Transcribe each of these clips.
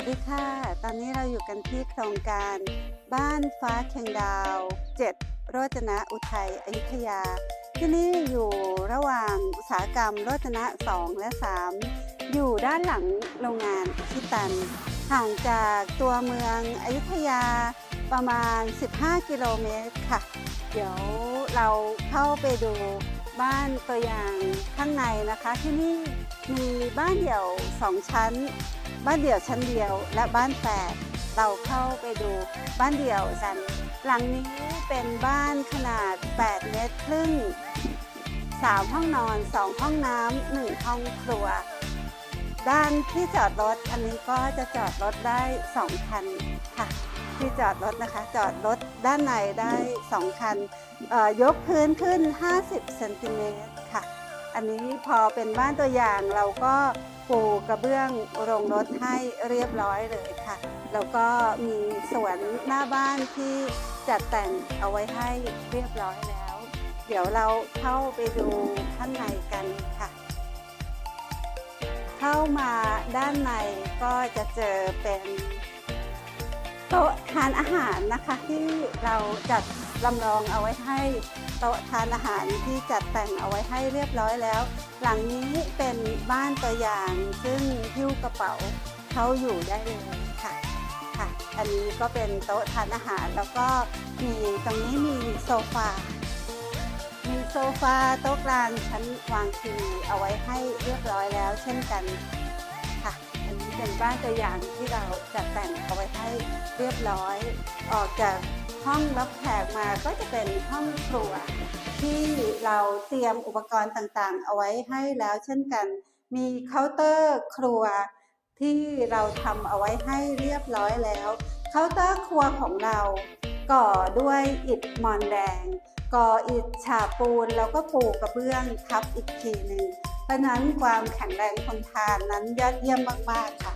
วัสดีค่ะ ตอนนี้เราอยู่กันที่โครงการบ้านฟ้าเคียงดาว 7 โรจนะอุทัยอยุธยา ที่นี่อยู่ระหว่างอุตสาหกรรมโรจนะ 2 และ 3 อยู่ด้านหลังโรงงานชิตัน ห่างจากตัวเมืองอยุธยาประมาณ 15 กิโลเมตรค่ะ เดี๋ยวเราเข้าไปดูบ้านตัวอย่างข้างในนะคะที่นี่ มีบ้านเดี่ยว2ชั้น บ้านเดี่ยวชั้นเดียว และบ้านแฝดเราเข้าไปดูบ้านเดี่ยวกัน หลังนี้เป็นบ้านขนาด 8 เมตรครึ่ง3ห้องนอน2ห้องน้ำ1ห้องครัว ด้านที่จอดรถอันนี้ก็จะจอดรถได้2คันค่ะ ที่จอดรถนะคะ จอดรถด้านในได้2คันยกพื้นขึ้น 50เซนติเมตร อันนี้พอเป็นบ้านตัวอย่างเราก็ปูกระเบื้องโรงรถให้เรียบร้อยเลยค่ะ แล้วก็มีสวนหน้าบ้านที่จัดแต่งเอาไว้ให้เรียบร้อยแล้ว เดี๋ยวเราเข้าไปดูข้างในกันค่ะ เข้ามาด้านในก็จะเจอเป็นโต๊ะทานอาหารนะคะที่เราจัดลำลองเอาไว้ให้ โต๊ะทานอาหารที่จัดแต่งเอาไว้ให้เรียบร้อยแล้ว หลังนี้เป็นบ้านตัวอย่าง ซึ่งหิ้วกระเป๋าเขาอยู่ได้เลยค่ะค่ะ อันนี้ก็เป็นโต๊ะทานอาหารแล้วก็มีตรงนี้มีโซฟา มีโซฟาโต๊ะกลางชั้นวางทีวีเอาไว้ให้เรียบร้อยแล้วเช่นกันค่ะ อันนี้เป็นบ้านตัวอย่างที่เราจัดแต่งเอาไว้ให้เรียบร้อย ออกจาก ห้องรับแขกมาก็จะเป็นห้องครัว ที่เราเตรียมอุปกรณ์ต่างๆ เอาไว้ให้แล้วเช่นกัน มีเคาน์เตอร์ครัวที่เราทำเอาไว้ให้เรียบร้อยแล้ว เคาน์เตอร์ครัวของเราก่อด้วยอิฐมอนแดง ก่ออิฐฉาบปูนแล้วก็ปูกระเบื้องทับอีกทีหนึ่งเพราะนั้นความแข็งแรงทนทานนั้นยอดเยี่ยมมาก ๆ ค่ะ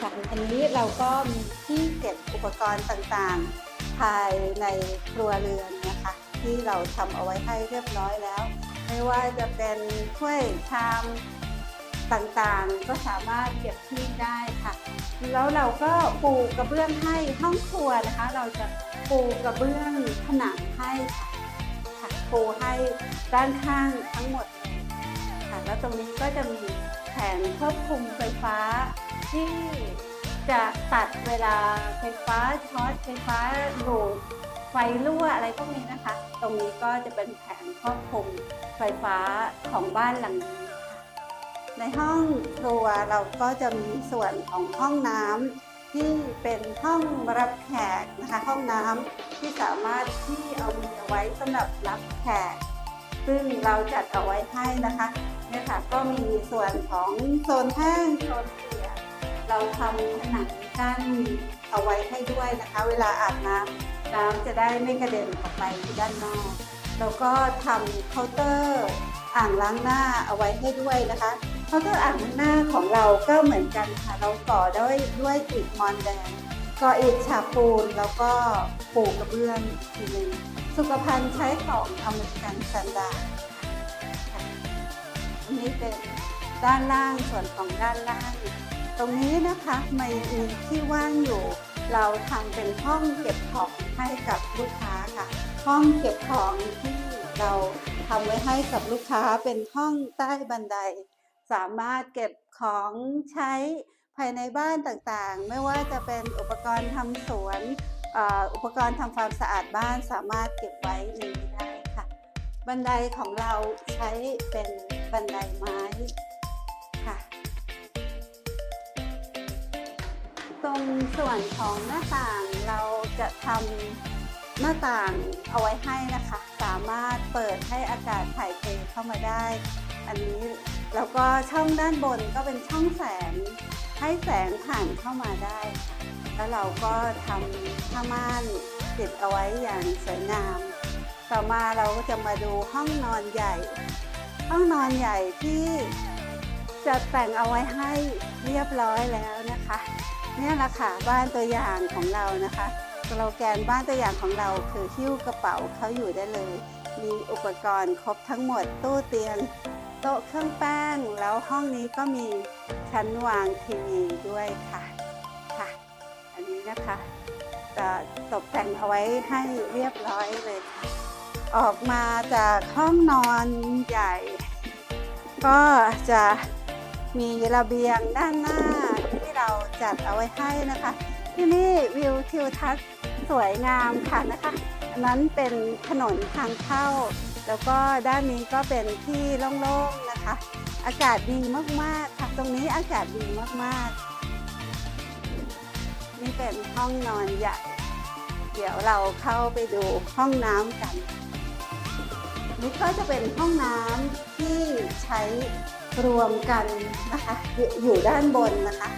ค่ะอันนี้เราก็มีที่เก็บอุปกรณ์ต่างๆ ภายในครัวเรือนนะคะ ที่เราทำเอาไว้ให้เรียบร้อยแล้ว ไม่ว่าจะเป็นถ้วยชามต่างๆ ก็สามารถเก็บที่ได้ค่ะ แล้วเราก็ปูกระเบื้องให้ห้องครัวนะคะ เราจะปูกระเบื้องผนังให้ค่ะค่ะปูให้ด้านข้างทั้งหมดค่ะแล้วตรงนี้ก็จะมีแผงควบคุมไฟฟ้าที่ จะตัดเวลาไฟฟ้าช็อตไฟฟ้าดูดไฟรั่วอะไรพวกนี้นะคะ ตรงนี้ก็จะเป็นแผงควบคุมไฟฟ้าของบ้านหลังนี้ค่ะในห้องครัวเราก็จะมีส่วนของห้องน้ำที่เป็นห้องรับแขกนะคะ ห้องน้ำที่สามารถที่เอามีเอาไว้สำหรับรับแขก ซึ่งเราจัดเอาไว้ให้นะคะเนี่ยค่ะก็มีส่วนของโซนแห้งโซน เราทำผนังกั้นเอาไว้ให้ด้วยนะคะ เวลาอาบน้ำน้ำจะได้ไม่กระเด็นออกไปที่ด้านนอกแล้วก็ทำเคาน์เตอร์อ่างล้างหน้าเอาไว้ให้ด้วยนะคะเคาน์เตอร์อ่างล้างหน้าของเราก็เหมือนกันค่ะ เราก่อด้วยด้วยอิฐมอนแดงก่ออิฐฉาบปูนแล้วก็ปูกระเบื้องอีกทีหนึงสุขภัณฑ์ใช้ของอเมริกันสแตนดาร์ดค่ะอันนี้เป็นด้านล่างส่วนของด้านล่าง ตรงนี้นะคะไม่มีที่ว่างอยู่ เราทำเป็นห้องเก็บของให้กับลูกค้าค่ะ ห้องเก็บของที่เราทำไว้ให้กับลูกค้าเป็นห้องใต้บันได สามารถเก็บของใช้ภายในบ้านต่างๆ ไม่ว่าจะเป็นอุปกรณ์ทำสวนออุปกรณ์ทำความสะอาดบ้านสามารถเก็บไว้ในนี้ได้ค่ะ บันไดของเราใช้เป็นบันไดไม้ ตรงส่วนของหน้าต่างเราจะทำหน้าต่างเอาไว้ให้นะคะ สามารถเปิดให้อากาศถ่ายเทเข้ามาได้ อันนี้แล้วก็ช่องด้านบนก็เป็นช่องแสงให้แสงผ่านเข้ามาได้ แล้วเราก็ทำผ้าม่านติดเอาไว้อย่างสวยงาม ต่อมาเราก็จะมาดูห้องนอนใหญ่ ห้องนอนใหญ่ที่จะแต่งเอาไว้ให้เรียบร้อยแล้วนะคะ นี่แหละค่ะบ้านตัวอย่างของเรานะคะสโลแกนบ้านตัวอย่างของเราคือหิ้วกระเป๋าเขาอยู่ได้เลย มีอุปกรณ์ครบทั้งหมดตู้เตียงโต๊ะเครื่องแป้ง แล้วห้องนี้ก็มีชั้นวางทีวีด้วยค่ะค่ะ อันะคะจะตกแต่งเอาไว้ให้เรียบร้อยเลยค่ะออกมาจากห้องนอนใหญ่ ก็จะมีระเบียงด้านหน้า ที่เราจัดเอาไว้ให้นะคะ ที่นี่วิวทิวทัศน์สวยงามค่ะนะคะอันนั้นเป็นถนนทางเข้า แล้วก็ด้านนี้ก็เป็นที่โล่งๆนะคะ อากาศดีมากๆค่ะตรงนี้อากาศดีมากๆ นี่เป็นห้องนอนใหญ่เดี๋ยวเราเข้าไปดูห้องน้ำกันนี่ก็จะเป็นห้องน้ำที่ใช้ รวมกันนะคะอยู่ด้านบนนะคะ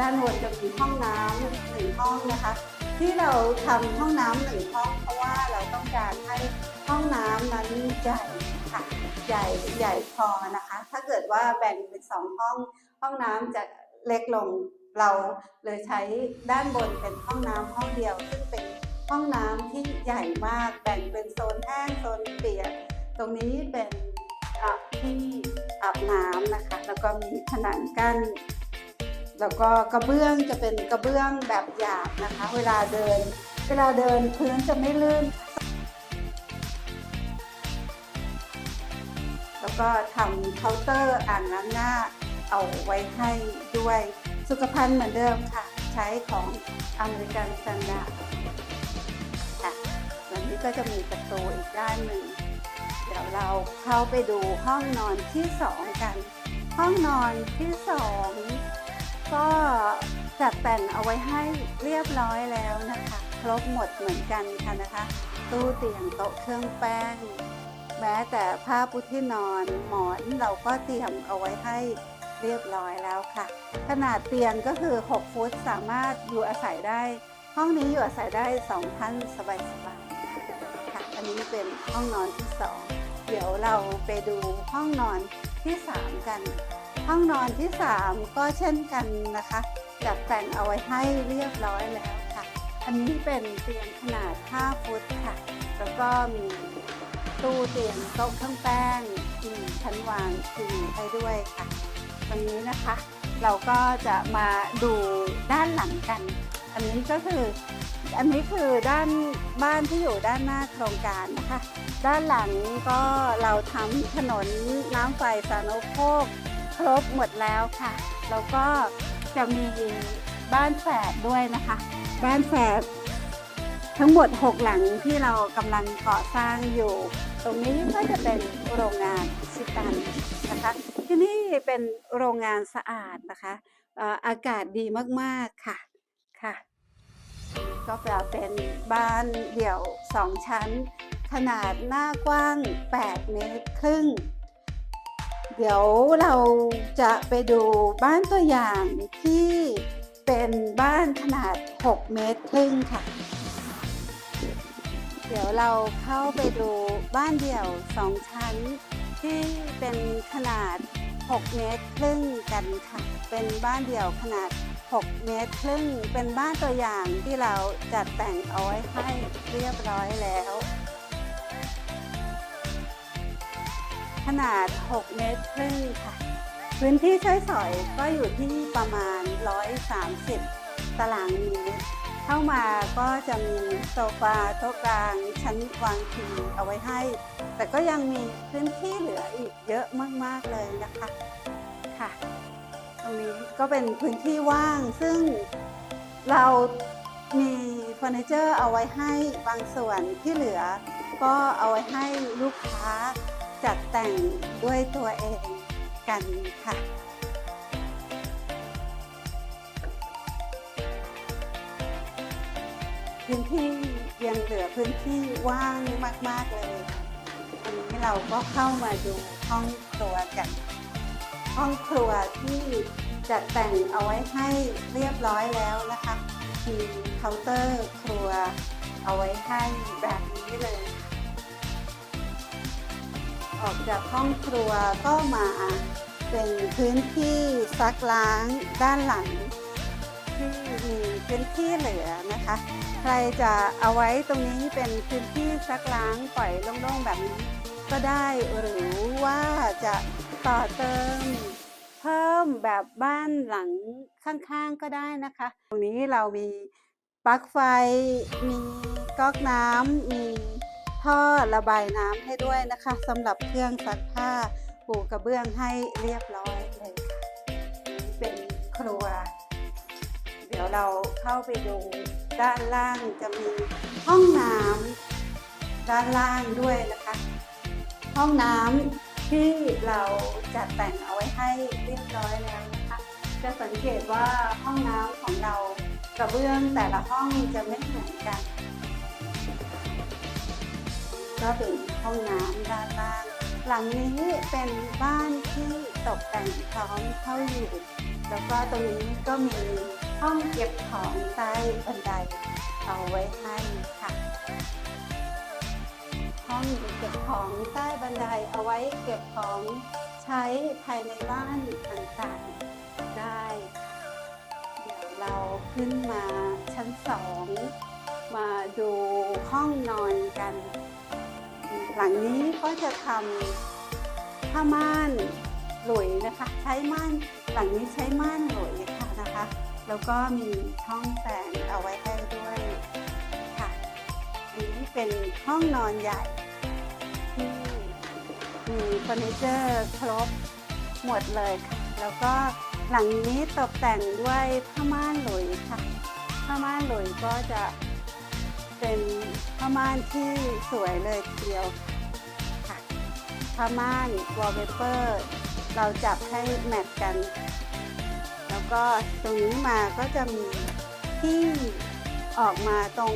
ด้านบนจะมีห้องน้ำหนึ่งห้องนะคะ ที่เราทำห้องน้ำหนึ่งห้องเพราะว่าเราต้องการให้ห้องน้ำนั้นใหญ่ค่ะใหญ่ใหญ่พอนะคะ ถ้าเกิดว่าแบ่งเป็นสองห้อง ห้องน้ำจะเล็กลงเราเลยใช้ด้านบนเป็นห้องน้ำห้องเดียว ซึ่งเป็นห้องน้ำที่ใหญ่มากแบ่งเป็นโซนแห้งโซนเปียกตรงนี้เป็น ที่อาบน้ำนะคะ แล้วก็มีผนังกั้น แล้วก็กระเบื้องจะเป็นกระเบื้องแบบหยาบนะคะ เวลาเดิน เวลาเดินพื้นจะไม่ลื่น แล้วก็ทำเคาน์เตอร์อ่างล้างหน้าเอาไว้ให้ด้วยสุขภัณฑ์เหมือนเดิมค่ะ ใช้ของอเมริกันสแตนดาร์ดค่ะวันนี้ก็จะมีประตูอีกด้านหนึ่ง เดี๋ยวเรา เข้าไปดูห้องนอนที่สองกัน ห้องนอนที่สองก็จัดแต่งเอาไว้ให้เรียบร้อยแล้วนะคะ ครบหมดเหมือนกันค่ะนะคะ ตู้เตียงโต๊ะเครื่องแป้ง แม้แต่ผ้าปูที่นอนหมอนเราก็เตรียมเอาไว้ให้เรียบร้อยแล้วค่ะ ขนาดเตียงก็คือ 6 ฟุตสามารถอยู่อาศัยได้ ห้องนี้อยู่อาศัยได้สองท่านสบายๆค่ะ อันนี้เป็นห้องนอนที่สอง เดี๋ยวเราไปดูห้องนอนที่สามกัน ห้องนอนที่สามก็เช่นกันนะคะจัดแต่งเอาไว้ให้เรียบร้อยแล้วค่ะ อันนี้เป็นเตียงขนาด 5 ฟุตค่ะ แล้วก็มีตู้เตียงโต๊ะเครื่องแป้งมีชั้นวางทีวีให้ด้วยค่ะตรงนี้นะคะ เราก็จะมาดูด้านหลังกัน อันนี้ก็คือ อันนี้คือด้านบ้านที่อยู่ด้านหน้าโครงการนะคะ ด้านหลังก็เราทำถนนน้ำไฟสาธารณูปโภคครบหมดแล้วค่ะ แล้วก็จะมีบ้านแฝดด้วยนะคะ บ้านแฝดทั้งหมด 6 หลังที่เรากำลังก่อสร้างอยู่ ตรงนี้ก็จะเป็นโรงงานชิตันนะคะ ที่นี่เป็นโรงงานสะอาดนะคะอากาศดีมากๆค่ะค่ะ ก็แปลเป็นบ้านเดี่ยว2ชั้น ขนาดหน้ากว้าง 8 เมตรครึ่ง เดี๋ยวเราจะไปดูบ้านตัวอย่างที่เป็นบ้านขนาด 6 เมตรครึ่งค่ะ เดี๋ยวเราเข้าไปดูบ้านเดี่ยว 2 ชั้น ที่เป็นขนาด 6 เมตรครึ่งกันค่ะ เป็นบ้านเดี่ยวขนาด 6 เมตรครึ่ง เป็นบ้านตัวอย่างที่เราจัดแต่งเอาไว้ให้เรียบร้อยแล้ว ขนาด 6 เมตรครึ่งค่ะ พื้นที่ใช้สอยก็อยู่ที่ประมาณ 130 ตารางเมตร เข้ามาก็จะมีโซฟาโต๊ะกลางชั้นวางทีวีเอาไว้ให้ แต่ก็ยังมีพื้นที่เหลืออีกเยอะมาก ๆ เลยนะคะค่ะ ตรงนี้ก็เป็นพื้นที่ว่างซึ่งเรามีเฟอร์นิเจอร์เอาไว้ให้บางส่วนที่เหลือ ก็เอาไว้ให้ลูกค้า จัดแต่งด้วยตัวเองกันค่ะ พื้นที่ยังเหลือพื้นที่ว่างมาก ๆ เลยอันนี้เราก็เข้ามาดูห้องครัวกัน ห้องครัวที่จัดแต่งเอาไว้ให้เรียบร้อยแล้วนะคะ มีเคาน์เตอร์ครัวเอาไว้ให้แบบนี้เลย ออกจากห้องครัวก็มาเป็นพื้นที่ซักล้างด้านหลังที่มีพื้นที่เหลือนะคะ ใครจะเอาไว้ตรงนี้เป็นพื้นที่ซักล้างปล่อยโล่งๆแบบนี้ก็ได้หรือว่าจะต่อเติมเพิ่มแบบบ้านหลังข้างๆก็ได้นะคะ ตรงนี้เรามีปลั๊กไฟมีก๊อกน้ำมี ท่อระบายน้ำให้ด้วยนะคะสำหรับเครื่องซักผ้าปูกระเบื้องให้เรียบร้อยเลยค่ะนี่เป็นครัว เดี๋ยวเราเข้าไปดูด้านล่างจะมีห้องน้ำด้านล่างด้วยนะคะ ห้องน้ำที่เราจัดแต่งเอาไว้ให้เรียบร้อยแล้วนะคะจะสังเกตว่าห้องน้ำของเรากระเบื้องแต่ละห้องจะไม่เหมือนกัน ก็เป็นห้องน้ำด้านล่าง หลังนี้เป็นบ้านที่ตกแต่งพร้อมเข้าอยู่ แล้วก็ตรงนี้ก็มีห้องเก็บของใต้บันไดเอาไว้ให้ค่ะ ห้องเก็บของใต้บันไดเอาไว้เก็บของใช้ภายในบ้านต่างๆได้เดี๋ยวเราขึ้นมาชั้นสองมาดูห้องนอนกัน หลังนี้ก็จะทำผ้าม่านหลุยนะคะ ใช้ม่านหลังนี้ใช้ม่านหลุยค่ะนะคะ แล้วก็มีช่องแสงเอาไว้ให้ด้วยค่ะอันนี้เป็นห้องนอนใหญ่ที่มีเฟอร์นิเจอร์ครบหมดเลยค่ะ แล้วก็หลังนี้ตกแต่งด้วยผ้าม่านหลุยค่ะผ้าม่านหลุยก็จะ เป็นผ้าม่านที่สวยเลยทีเดียวค่ะผ้าม่านวอลเปเปอร์เราจับให้แมทกัน แล้วก็ตรงนี้มาก็จะมีที่ออกมาตรง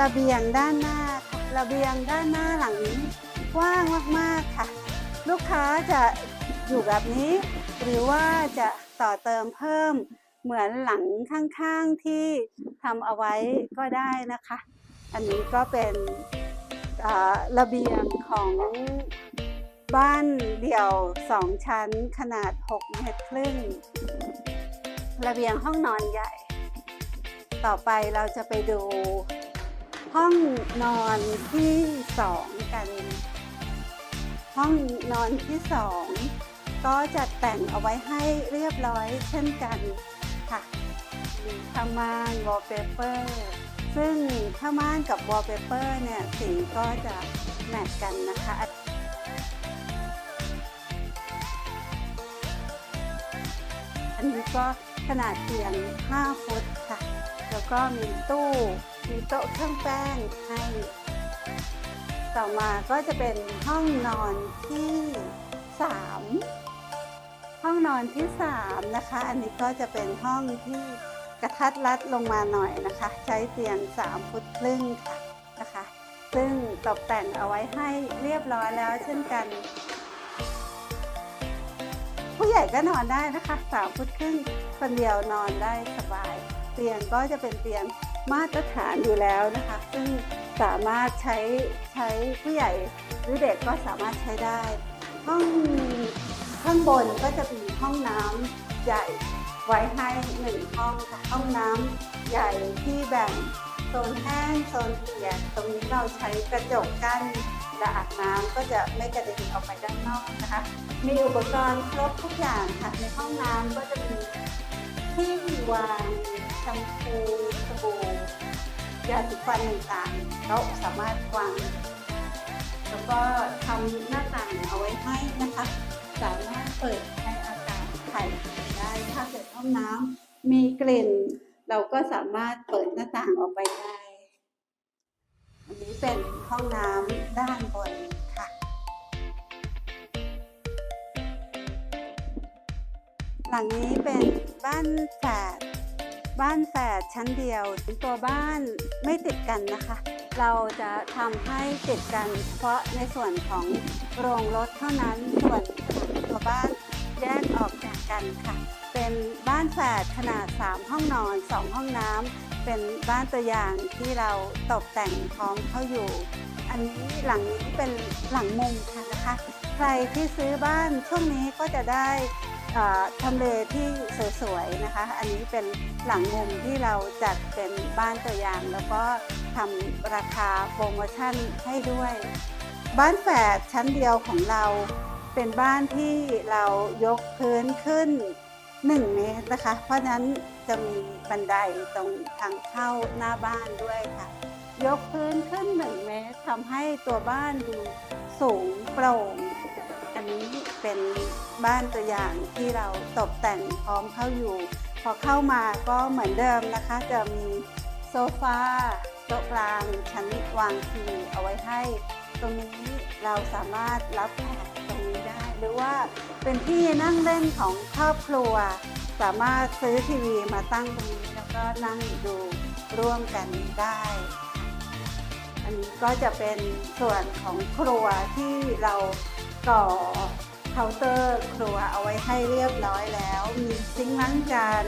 ระเบียงด้านหน้า ระเบียงด้านหน้าหลังนี้กว้างมากๆค่ะ ลูกค้าจะอยู่แบบนี้ หรือว่าจะต่อเติมเพิ่มเหมือนหลังข้างๆที่ทำเอาไว้ก็ได้นะคะ อันนี้ก็เป็นระเบียงของบ้านเดี่ยวสองชั้นขนาด 6 เมตรครึ่ง ระเบียงห้องนอนใหญ่ ต่อไปเราจะไปดูห้องนอนที่สองกัน ห้องนอนที่สองก็จัดแต่งเอาไว้ให้เรียบร้อยเช่นกันค่ะมีผ้าม่านวอลเปเปอร์ ซึ่งผ้าม่านกับวอลเปเปอร์เนี่ยสีก็จะแมทกันนะคะอันนี้ก็ขนาดเตียง 5 ฟุตค่ะ แล้วก็มีตู้ มีโต๊ะเครื่องแป้งให้ ต่อมาก็จะเป็นห้องนอนที่ 3 ห้องนอนที่ 3 นะคะ อันนี้ก็จะเป็นห้องที่ กระทัดรัดลงมาหน่อยนะคะ ใช้เตียง 3 ฟุตครึ่งค่ะนะคะ ซึ่งตกแต่งเอาไว้ให้เรียบร้อยแล้วเช่นกัน ผู้ใหญ่ก็นอนได้นะคะสามฟุตครึ่งคนเดียวนอนได้สบาย เตียงก็จะเป็นเตียงมาตรฐานอยู่แล้วนะคะ ซึ่งสามารถใช้ใช้ผู้ใหญ่หรือเด็กก็สามารถใช้ได้ ห้องข้างบนก็จะมีห้องน้ำ ใหญ่ไว้ให้หนึ่งห้องค่ะห้องน้ำใหญ่ที่แบ่งโซนแห้งโซนเปียกตรงนี้เราใช้กระจกกั้นและอาบน้ำก็จะไม่กระเด็นออกไปด้านนอกนะคะ มีอุปกรณ์ครบทุกอย่างค่ะในห้องน้ำก็จะมีที่วางแชมพูสบู่ยาสีฟันต่างๆเราสามารถวางแล้วก็ทำหน้าต่างเอาไว้ให้นะคะ สามารถเปิดให้อากาศถ่าย ได้ถ้าเกิดห้องน้ำมีกลิ่น เราก็สามารถเปิดหน้าต่างออกไปได้ อันนี้เป็นห้องน้ำด้านบนค่ะ หลังนี้เป็นบ้านแฝดบ้านแฝดชั้นเดียวตัวบ้านไม่ติดกันนะคะเราจะทำให้ติดกันเฉพาะในส่วนของโรงรถเท่านั้นส่วนตัวบ้านแยกออก กันค่ะ เป็นบ้านแฝดขนาด 3 ห้องนอน 2 ห้องน้ำเป็นบ้านตัวอย่างที่เราตกแต่งพร้อมเข้าอยู่ อันนี้หลังนี้เป็นหลังมุมค่ะนะคะ ใครที่ซื้อบ้านช่วงนี้ก็จะได้ทำเลที่สวยๆนะคะ อันนี้เป็นหลังมุมที่เราจัดเป็นบ้านตัวอย่าง แล้วก็ทำราคาโปรโมชั่นให้ด้วย บ้านแฝดชั้นเดียวของเรา เป็นบ้านที่เรายกพื้นขึ้น 1 เมตรนะคะ เพราะฉะนั้นจะมีบันไดตรงทางเข้าหน้าบ้านด้วยค่ะ ยกพื้นขึ้น 1 เมตรทำให้ตัวบ้านดูสูงโปร่ง อันนี้เป็นบ้านตัวอย่างที่เราตกแต่งพร้อมเข้าอยู่ พอเข้ามาก็เหมือนเดิมนะคะ จะมีโซฟาโต๊ะกลางชั้นวางทีวีเอาไว้ให้ ตรงนี้เราสามารถรับแขกตรงนี้ได้ หรือว่าเป็นที่นั่งเล่นของครอบครัว สามารถซื้อทีวีมาตั้งตรงนี้แล้วก็นั่งดูร่วมกันได้ อันนี้ก็จะเป็นส่วนของครัวที่เราก่อเคาน์เตอร์ครัวเอาไว้ให้เรียบร้อยแล้ว มีซิงค์ล้างจาน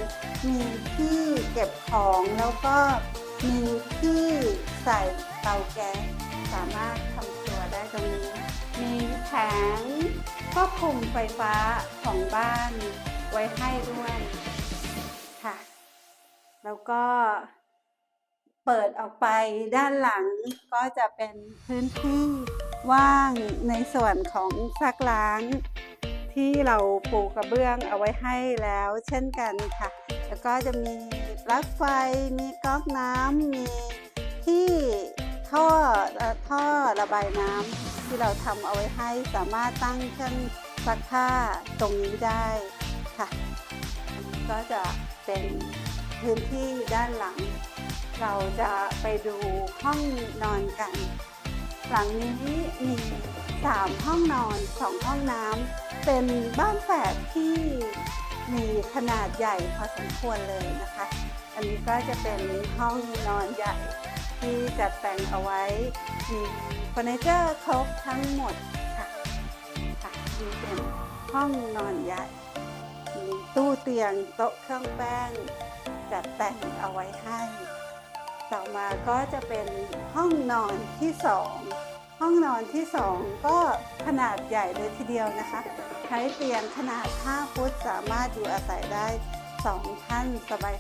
มีที่เก็บของแล้วก็มีที่ใส่เตาแก๊สสามารถทำ ตรงนี้ มีแผงควบคุมไฟฟ้าของบ้านไว้ให้ด้วยค่ะ แล้วก็เปิดออกไปด้านหลังก็จะเป็นพื้นที่ว่างในส่วนของซักล้างที่เราปูกระเบื้องเอาไว้ให้แล้วเช่นกันค่ะ แล้วก็จะมีปลั๊กไฟ มีก๊อกน้ำ มีที่ ท่อท่อระบายน้ำที่เราทำเอาไว้ให้สามารถตั้งเครื่องซักผ้าตรงนี้ได้ค่ะ ก็จะเป็นพื้นที่ด้านหลัง เราจะไปดูห้องนอนกัน หลังนี้มี3ห้องนอน2ห้องน้ำเป็นบ้านแฝดที่มีขนาดใหญ่พอสมควรเลยนะคะ อันนี้ก็จะเป็นห้องนอนใหญ่ ที่จัดแต่งเอาไว้มีเฟอร์นิเจอร์ครบทั้งหมดค่ะค่ะนี่เป็นห้องนอนใหญ่มีตู้เตียงโต๊ะเครื่องแป้ง จัดแต่งเอาไว้ให้ต่อมาก็จะเป็นห้องนอนที่สองห้องนอนที่สองก็ขนาดใหญ่เลยทีเดียวนะคะ ใช้เตียงขนาด 5 ฟุตสามารถอยู่อาศัยได้2ท่าน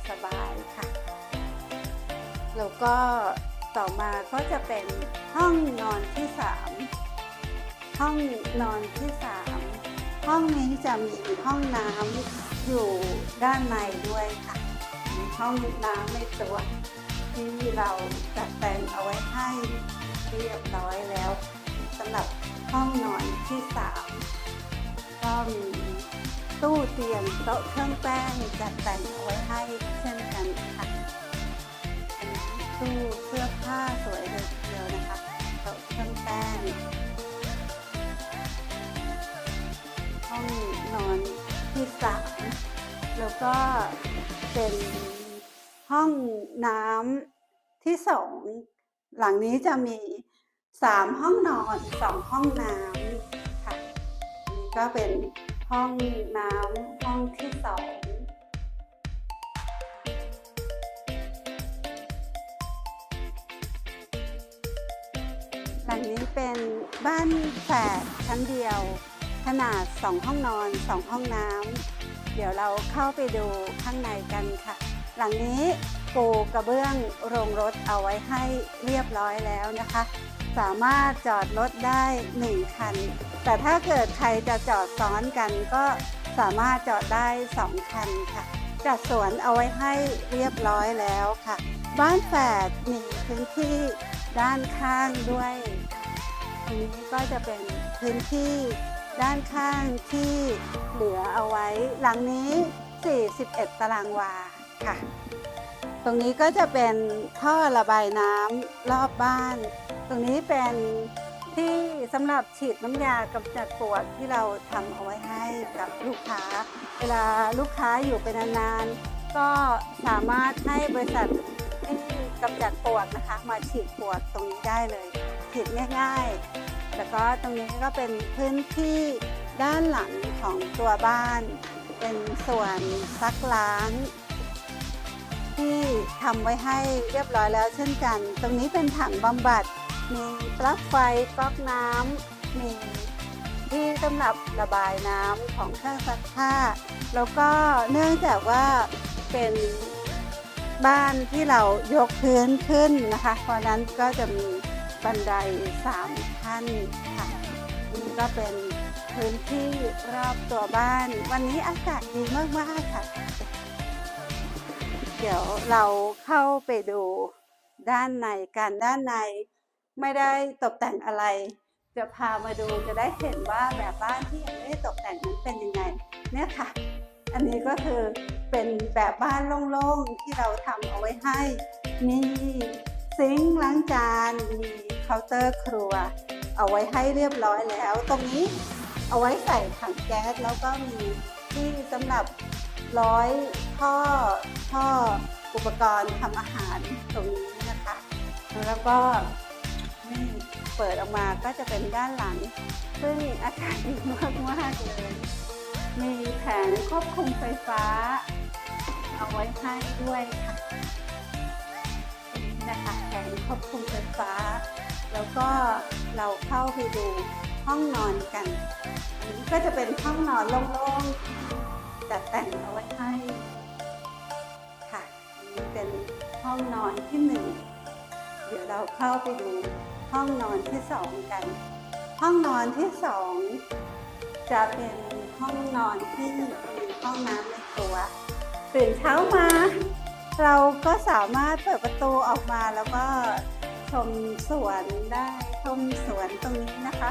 สบายๆค่ะ แล้วก็ ต่อมาก็จะเป็นห้องนอนที่ 3 ห้องนอนที่ 3 ห้องนี้จะมีห้องน้ำอยู่ด้านในด้วยค่ะ มีห้องน้ำในตัวที่เราจัดแต่งเอาไว้ให้เรียบร้อยแล้วสำหรับห้องนอนที่ 3 ก็มีตู้เตียงโต๊ะเครื่องแป้งจัดแต่งเอาไว้ให้เช่นกันค่ะ ตู้เสื้อผ้าสวยเลยทีเดียวนะคะโต๊ะเครื่องแป้งห้องนอนที่สามแล้วก็เป็นห้องน้ำที่สอง หลังนี้จะมีสามห้องนอนสองห้องน้ำค่ะนนี้ก็เป็นห้องน้ำห้องที่สอง นี้เป็นบ้านแฝดชั้นเดียว ขนาด 2 ห้องนอน 2 ห้องน้ำเดี๋ยวเราเข้าไปดูข้างในกันค่ะ หลังนี้ปูกระเบื้องโรงรถเอาไว้ให้เรียบร้อยแล้วนะคะ สามารถจอดรถได้ 1 คัน แต่ถ้าเกิดใครจะจอดซ้อนกันก็สามารถจอดได้ 2 คันค่ะ จัดสวนเอาไว้ให้เรียบร้อยแล้วค่ะ บ้านแฝดมีพื้นที่ด้านข้างด้วย รงนี้ก็จะเป็นพื้นที่ด้านข้างที่เหลือเอาไว้ หลังนี้ 41 ตารางวาค่ะ ตรงนี้ก็จะเป็นท่อระบายน้ำรอบบ้าน ตรงนี้เป็นที่สำหรับฉีดน้ำยากำจัดปวกที่เราทำเอาไว้ให้กับลูกค้า เวลาลูกค้าอยู่เป็นนานๆก็สามารถให้บริษัท กำจัดปวกนะคะ มาฉีดปวกตรงนี้ได้เลยฉีดง่ายๆ แล้วก็ตรงนี้ก็เป็นพื้นที่ด้านหลังของตัวบ้าน เป็นส่วนซักล้าง ที่ทำไว้ให้เรียบร้อยแล้วเช่นกัน ตรงนี้เป็นถังบำบัด มีปลั๊กไฟก๊อกน้ำมีที่สำหรับระบายน้ำของเครื่องซักผ้า แล้วก็เนื่องจากว่าเป็น บ้านที่เรายกพื้นขึ้นนะคะ เพราะนั้นก็จะมีบันไดสามขั้นค่ะนี่ก็เป็นพื้นที่รอบตัวบ้าน วันนี้อากาศดีมากๆค่ะ เดี๋ยวเราเข้าไปดูด้านในกันด้านในไม่ได้ตกแต่งอะไร จะพามาดูจะได้เห็นว่าแบบบ้านที่ยังไม่ได้ตกแต่งนั้นเป็นยังไงเนี่ยค่ะ อันนี้ก็คือ เป็นแบบบ้านโล่งๆ ที่เราทำเอาไว้ให้ มีซิงค์ล้างจาน มีเคาน์เตอร์ครัว เอาไว้ให้เรียบร้อยแล้ว ตรงนี้เอาไว้ใส่ถังแก๊สแล้วก็มีที่สำหรับร้อยท่อท่ออุปกรณ์ทำอาหารตรงนี้นะคะ แล้วก็นี่เปิดออกมาก็จะเป็นด้านหลัง ซึ่งอากาศดีมากๆเลย มีแผงควบคุมไฟฟ้า เอาไว้ให้ด้วยค่ะนี่นะคะแผงควบคุมไฟฟ้า แล้วก็เราเข้าไปดูห้องนอนกันอันนี้ก็จะเป็นห้องนอนโล่งๆจัดแต่งเอาไว้ให้ค่ะอันนี้เป็นห้องนอนที่หนึ่งเดี๋ยวเราเข้าไปดูห้องนอนที่สองกัน ห้องนอนที่สองจะเป็นห้องนอนที่มีห้องน้ำในตัว ตื่นเช้ามา เราก็สามารถเปิดประตูออกมาแล้วก็ชมสวนได้ชมสวนตรงนี้นะคะ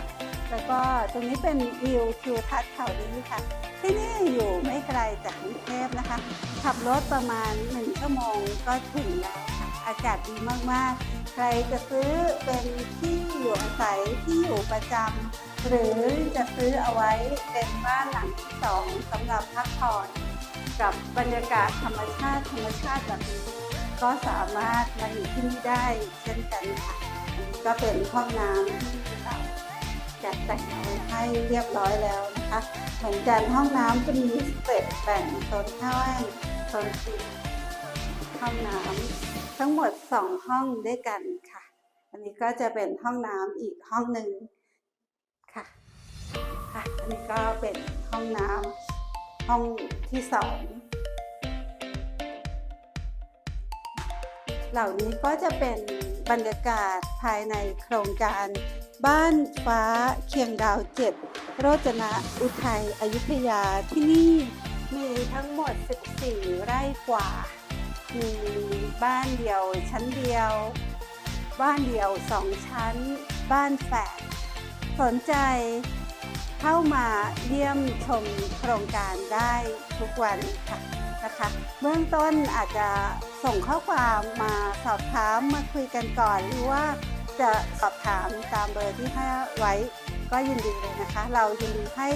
แล้วก็ตรงนี้เป็นวิวทิวทัศน์แถวนี้ค่ะ ที่นี่อยู่ไม่ไกลจากกรุงเทพนะคะ ขับรถประมาณ1ชั่วโมงก็ถึงแล้วค่ะ อากาศดีมากๆ ใครจะซื้อเป็นที่อยู่อาศัยที่อยู่ประจำ หรือจะซื้อเอาไว้เป็นบ้านหลังที่สองสำหรับพักผ่อนกับบรรยากาศธรรมชาติธรรมชาติแบบนี้ก็สามารถมาอยู่ที่นี่ได้เช่นกันค่ะอันนี้ก็เป็นห้องน้ำที่เราจัดแต่งเอาไว้ให้เรียบร้อยแล้วนะคะเหมือนกันห้องน้ำจะมีสเต็ปแบ่งโซนข้าวแห้งโซนสีห้องน้ำทั้งหมด 2 ห้องด้วยกันค่ะ อันนี้ก็จะเป็นห้องน้ำอีกห้องหนึ่ง ค่ะอันนี้ก็เป็นห้องน้ำห้องที่สองเหล่านี้ก็จะเป็นบรรยากาศภายในโครงการ บ้านฟ้าเคียงดาวเจ็ดโรจนะอุทัยอยุธยาที่นี่มีทั้งหมด 14 ไร่กว่า มีบ้านเดียวชั้นเดียว บ้านเดียวสองชั้น บ้านแฝดสนใจ เข้ามาเยี่ยมชมโครงการได้ทุกวันค่ะนะคะเบื้องต้นอาจจะส่งข้อความมาสอบถามมาคุยกันก่อน หรือว่าจะสอบถามตามเบอร์ที่ให้ไว้ก็ยินดีเลยนะคะ เรายินดีให้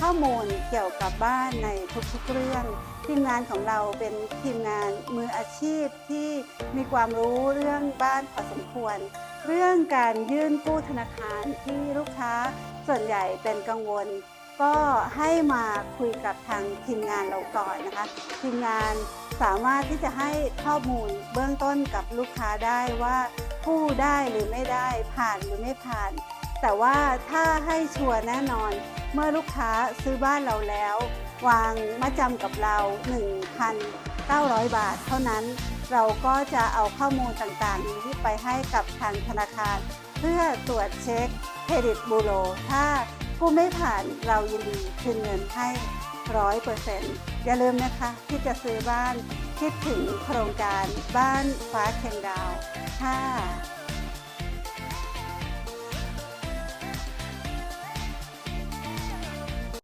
ข้อมูลเกี่ยวกับบ้านในทุกๆเรื่อง ทีมงานของเราเป็นทีมงานมืออาชีพที่มีความรู้เรื่องบ้านพอสมควร เรื่องการยื่นกู้ธนาคารที่ลูกค้า ส่วนใหญ่เป็นกังวล ก็ให้มาคุยกับทางทีมงานเราก่อนนะคะ ทีมงานสามารถที่จะให้ข้อมูลเบื้องต้นกับลูกค้าได้ว่ากู้ได้หรือไม่ได้ผ่านหรือไม่ผ่าน แต่ว่าถ้าให้ชัวร์แน่นอน เมื่อลูกค้าซื้อบ้านเราแล้ว วางมาจำกับเรา 1,900 บาทเท่านั้น เราก็จะเอาข้อมูลต่างๆ นี้ไปให้กับทางธนาคาร เพื่อตรวจเช็ค เครดิตบูโรถ้ากู้ไม่ผ่านเรายินดีคืนเงินให้ร้อยเปอร์เซ็นต์อย่าลืมนะคะที่จะซื้อบ้านคิดถึงโครงการบ้านฟ้าเคียงดาวค่ะ